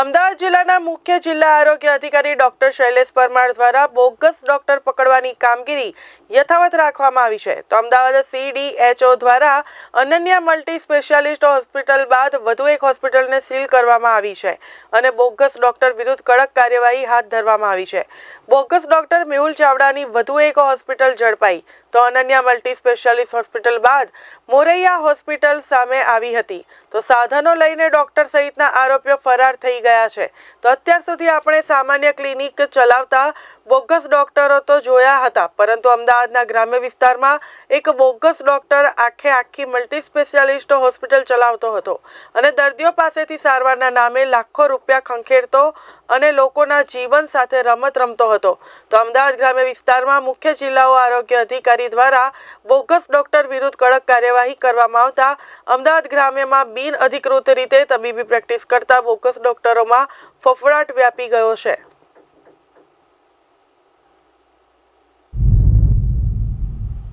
અમદાવાદ જિલ્લાના મુખ્ય જિલ્લા આરોગ્ય અધિકારી ડોક્ટર શૈલેષ પરમાર દ્વારા બોગસ ડોક્ટર પકડવાની કામગીરી યથાવત રાખવામાં આવી છે. તો અમદાવાદ સીડીએચઓ દ્વારા અનન્યા મલ્ટી સ્પેશિયાલિસ્ટ હોસ્પિટલ બાદ વધુ એક હોસ્પિટલને સીલ કરવામાં આવી છે અને બોગસ ડોક્ટર વિરુદ્ધ કડક કાર્યવાહી હાથ ધરવામાં આવી છે. બોગસ ડોક્ટર મેહુલ ચાવડાની વધુ એક હોસ્પિટલ ઝડપાઈ. તો અનન્યા મલ્ટી સ્પેશિયાલિસ્ટ હોસ્પિટલ બાદ મોરૈયા હોસ્પિટલ સામે આવી હતી. તો સાધનો લઈને ડોક્ટર સહિતના આરોપીઓ ફરાર થઈ ગયા છે. તો અત્યાર સુધી આપણે સામાન્ય ક્લિનિક ચલાવતા બોગસ ડોક્ટરો તો જોયા હતા, પરંતુ અમદાવાદના ગ્રામ્ય વિસ્તારમાં એક બોગસ ડોક્ટર આખે આખી મલ્ટી સ્પેશિયાલિસ્ટ હોસ્પિટલ ચલાવતો હતો અને દર્દીઓ પાસેથી સારવારના નામે લાખો રૂપિયા ખંખેરતો અને લોકોના જીવન સાથે રમત રમતો હતો. તો અમદાવાદ ગ્રામ્ય વિસ્તારમાં મુખ્ય જિલ્લાઓ આરોગ્ય અધિકારી દ્વારા બોગસ ડોક્ટર વિરુદ્ધ કડક કાર્યવાહી કરવામાં આવતા અમદાવાદ ગ્રામ્યમાં બિન અધિકૃત રીતે તબીબી પ્રેક્ટિસ કરતા બોગસ ડોક્ટરોમાં ફફડાટ વ્યાપી ગયો છે.